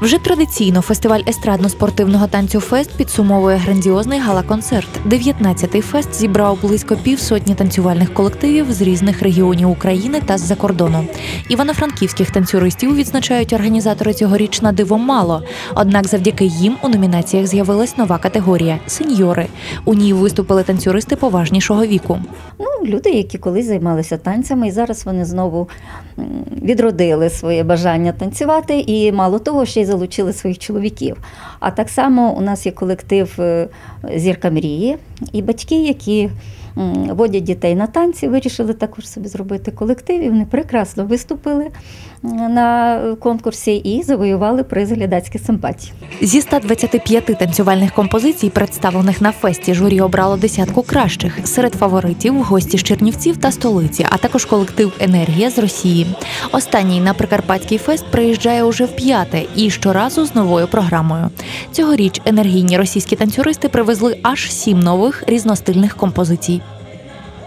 Вже традиційно фестиваль естрадно-спортивного танцю Фест підсумовує грандіозний гала-концерт. 19-й фест зібрав близько півсотні танцювальних колективів з різних регіонів України та з-за кордону. Івано-франківських танцюристів відзначають організатори цьогоріч на диво мало. Однак завдяки їм у номінаціях з'явилась нова категорія сеньори. У ній виступили танцюристи поважнішого віку. Ну, люди, які колись займалися танцями, і зараз вони знову відродили своє бажання танцювати, і мало того, ще й залучили своїх чоловіків. А так само у нас є колектив е, Зірка мрії і батьки, які водять дітей на танці, вирішили також собі зробити колектив, і вони прекрасно виступили на конкурсі і завоювали приз глядацьких симпатій. Зі 125 танцювальних композицій, представлених на фесті, журі обрало десятку кращих. Серед фаворитів гості з Чернівців та столиці, а також колектив Енергія з Росії. Останній на Прикарпатський фест приїжджає уже в п'яте і щоразу з новою програмою. Цьогоріч енергійні російські танцюристи привезли аж сім нових різностильних композицій.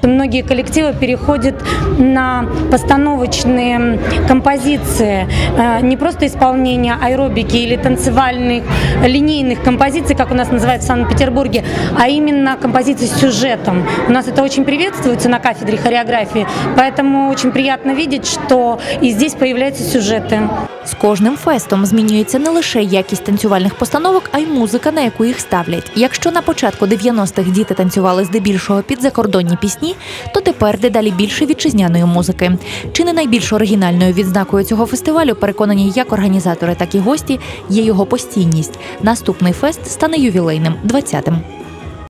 Многие коллективы переходят на постановочные композиции, Э, не просто исполнение аэробики или танцевальных линейных композиций, как у нас называют в Санкт-Петербурге, а именно композиции с сюжетом. У нас это очень приветствуется на кафедре хореографии, поэтому очень приятно видеть, что и здесь появляются сюжеты. З кожним фестом змінюється не лише якість танцювальних постановок, а й музика, на яку їх ставлять. Якщо на початку 90-х діти танцювали здебільшого під закордонні пісні, То тепер дедалі більше вітчизняної музики. Чи не найбільш оригінальною відзнакою цього фестивалю, переконані як організатори, так і гості, є його постійність. Наступний фест стане ювілейним 20-тим.